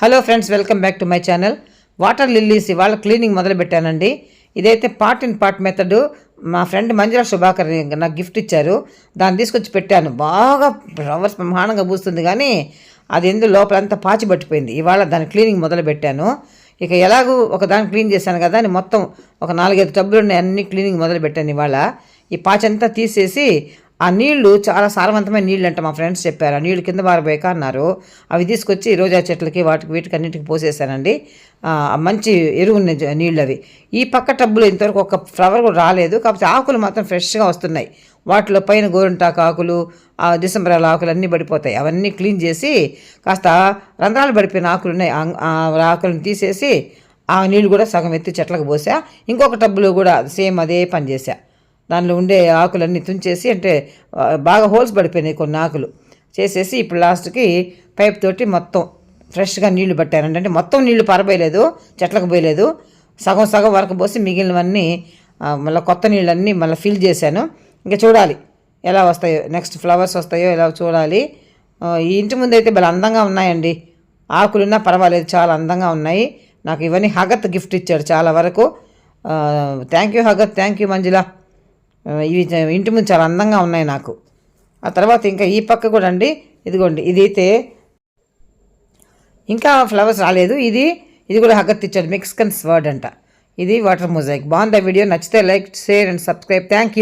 Hello friends welcome back to my channel water lilies ఇవాళ cleaning మొదలుపెట్టానండి ఇదైతే part in part method మా friend Manjula Subhakar నాకు గిఫ్ట్ ఇచ్చారు. దాన్ని తీసుకొచ్చి పెట్టాను. బాగా ఫ్లవర్స్ బ్రహ్మాండంగా పూస్తుంది కానీ అది ఎందుకు లోపలంతా పాచి పట్టిపోయింది. ఇవాళ దాని క్లీనింగ్ మొదలుపెట్టాను ఇక ఎలాగూ ఒక దాన్ని క్లీన్ చేశాను కదా అని మొత్తం ఒక నాలుగైదు టబ్బులు ఉన్నాయి. అన్ని క్లీనింగ్ మొదలు పెట్టాను ఇవాళ. ఈ పాచి అంతా తీసేసి ఆ నీళ్ళు చాలా సారవంతమైన నీళ్ళు అంట మా ఫ్రెండ్స్ చెప్పారు. ఆ నీళ్ళు కింద పారబోయాక అన్నారు. అవి తీసుకొచ్చి రోజా చెట్లకి వాటికి వీటికి అన్నిటికి పోసేసానండి మంచి ఎరువు నీళ్ళు అవి ఈ పక్క టబ్బులో ఇంతవరకు ఒక ఫ్లవర్ కూడా రాలేదు. కాకపోతే ఆకులు మాత్రం ఫ్రెష్గా వస్తున్నాయి. వాటిలో పైన గోరింటాకు ఆకులు డిసెంబర్ ఆకులు అన్నీ పడిపోతాయి. అవన్నీ క్లీన్ చేసి కాస్త రంధ్రాలు పడిపోయిన ఆకులు ఉన్నాయి. ఆకులను తీసేసి ఆ నీళ్ళు కూడా సగం ఎత్తి చెట్లకు పోసా. ఇంకొక టబ్బులో కూడా సేమ్ అదే పని చేశా దానిలో ఉండే ఆకులన్నీ తుంచేసి అంటే బాగా హోల్స్ పడిపోయినాయి కొన్ని ఆకులు. చేసేసి ఇప్పుడు లాస్ట్కి పైప్ తోటి మొత్తం ఫ్రెష్గా నీళ్ళు పట్టానండి. అంటే మొత్తం నీళ్ళు పారబోయలేదు చెట్లకు పోయలేదు. సగం సగం వరకు పోసి మిగిలినవన్నీ మళ్ళీ కొత్త నీళ్ళన్నీ మళ్ళీ ఫిల్ చేశాను. ఇంకా చూడాలి ఎలా వస్తాయో నెక్స్ట్ ఫ్లవర్స్ వస్తాయో ఎలా చూడాలి. ఈ ఇంటి ముందు అయితే భలే అందంగా ఉన్నాయండి. ఆకులున్నా పర్వాలేదు చాలా అందంగా ఉన్నాయి. నాకు ఇవన్నీ హగత్ గిఫ్ట్ ఇచ్చాడు చాలా వరకు. థ్యాంక్ యూ హగత్ థ్యాంక్ యూ మంజుల. ఇవి ఇంటి ముందు చాలా అందంగా ఉన్నాయి నాకు. ఆ తర్వాత ఇంకా ఈ పక్క కూడా అండి. ఇదిగోండి ఇదైతే ఇంకా ఫ్లవర్స్ రాలేదు. ఇది ఇది కూడా హగత్ ఇచ్చాడు మెక్సికన్ స్వర్డ్ అంట. ఇది వాటర్ మొజాయిక్. బాగుంది వీడియో? నచ్చితే like share and subscribe. Thank you.